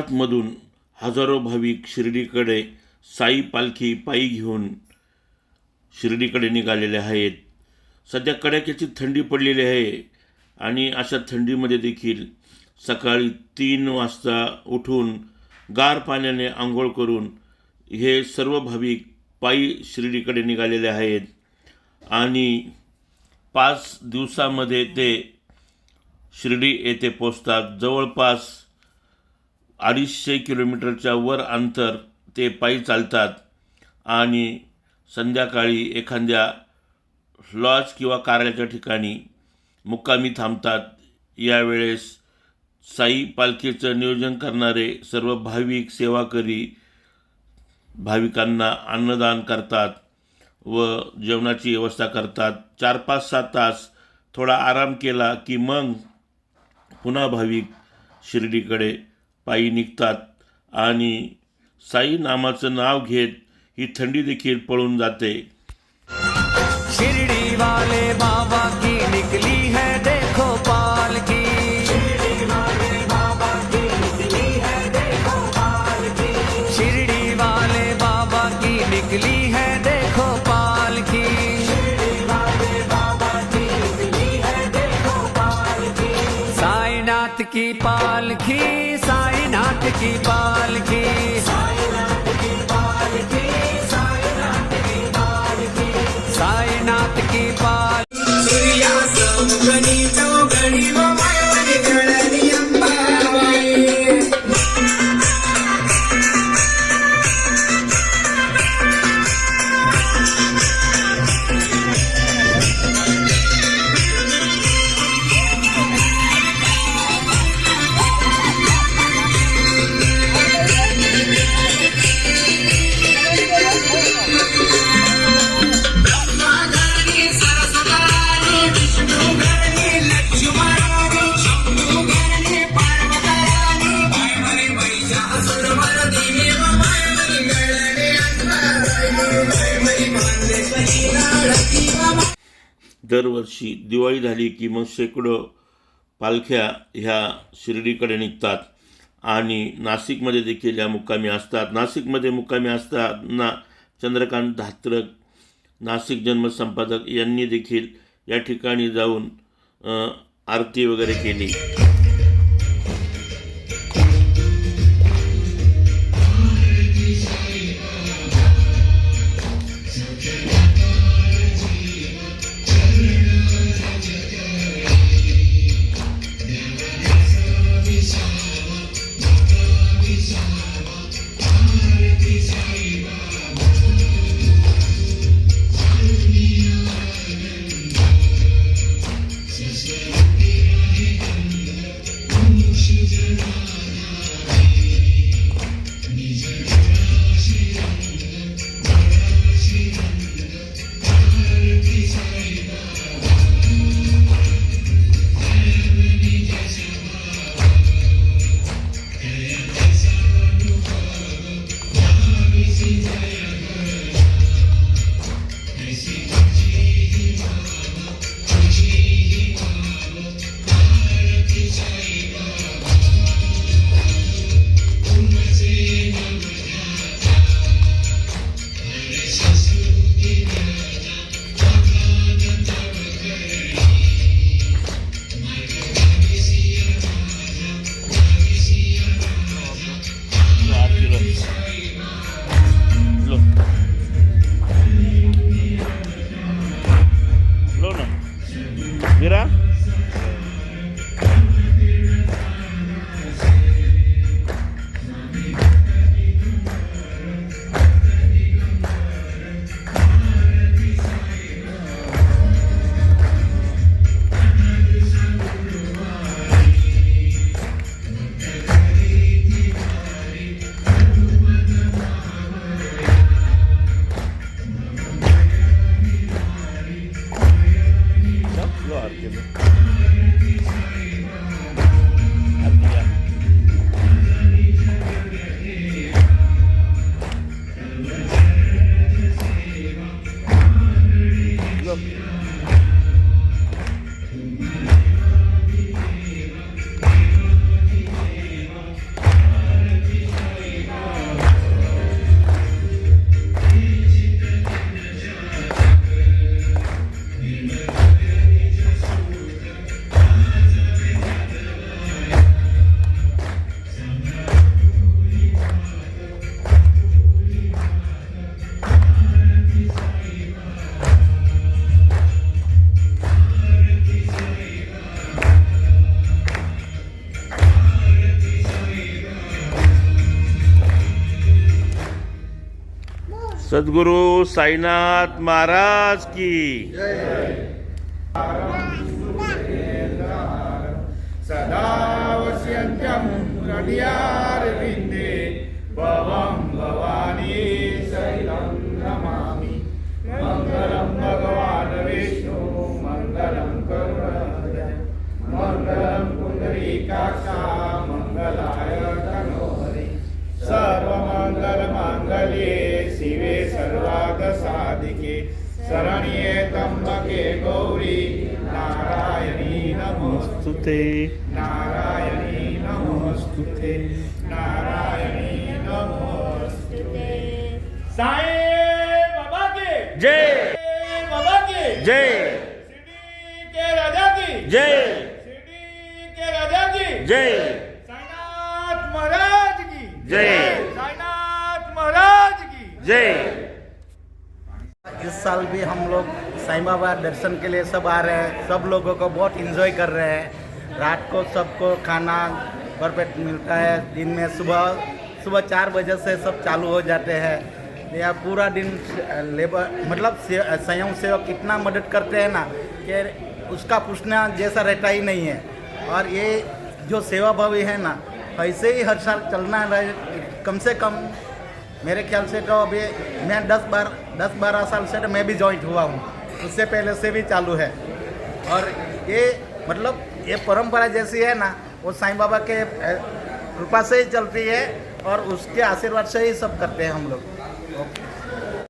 गुजरातमधून हजारो भाविक शिर्डीकडे साई पालखी पायी घेऊन शिर्डीकडे निघालेले आहेत. सध्या कडाक्याची थंडी पडलेली आहे आणि अशा थंडीमध्ये देखील सकाळी तीन वाजता उठून गार पाण्याने आंघोळ करून हे सर्व भाविक पायी शिर्डीकडे निघालेले आहेत. आणि पाच दिवसामध्ये ते शिर्डी येथे पोचतात जवळपास अडीचशे किलोमीटरच्या वर अंतर ते पायी चालतात आणि संध्याकाळी एखाद्या लॉज किंवा कार्याच्या ठिकाणी मुक्कामी थांबतात. यावेळेस साई पालखीचं नियोजन करणारे सर्व भाविक सेवाकरी भाविकांना अन्नदान करतात व जेवणाची व्यवस्था करतात. चार पाच सात तास थोडा आराम केला की मग पुन्हा भाविक शिर्डीकडे पायी निघतात आणि साई नामाचं नाव घेत ही थंडी देखील पळून जाते. शिरडी वाले बाबा की निकली है देखो पालकी शिरडी वाले बाबा की निकली है देखो की पालकी दरवर्षी दिवाळी झाली की मग शेकडो पालख्या ह्या शिर्डीकडे निघतात. आणि नाशिकमध्ये देखील या मुक्कामी असतात. नाशिकमध्ये मुक्कामी असताना चंद्रकांत धात्रक नाशिक जन्मसंपादक यांनी देखील या ठिकाणी जाऊन आरती वगैरे केली. Thank you. सद्गुरु साईनाथ महाराज की। सदा नारायणी नमोऽस्तु स्तुते नारायणी नमोस्तुते। नारायणी नमोस्तुते साई बाबा की जय। बाबा की जय। शिरडी के राजा की जय। शिरडी के राजा की जय। साईनाथ महाराज की जय। साईनाथ महाराज की जय। इस साल भी हम लोग साईं बाबा दर्शन के लिए सब आ रहे हैं, सब लोगों को बहुत इन्जॉय कर रहे हैं। रात को सबको खाना परफेक्ट मिलता है, दिन में सुबह सुबह चार बजे से सब चालू हो जाते हैं। या पूरा दिन लेबर मतलब स्वयं सेवक कितना मदद करते हैं ना कि उसका पूछना जैसा रहता ही नहीं है। और ये जो सेवा भावी है ना, ऐसे ही हर साल चलना रहे, कम से कम मेरे ख्याल से तो अभी मैं दस बार, दस बारह साल से तो मैं भी जॉइंट हुआ हूँ। उससे पहले से भी चालू है। और ये मतलब ये परंपरा जैसी है ना, वो साईं बाबा के कृपा से ही चलती है और उसके आशीर्वाद से ही सब करते हैं हम लोग।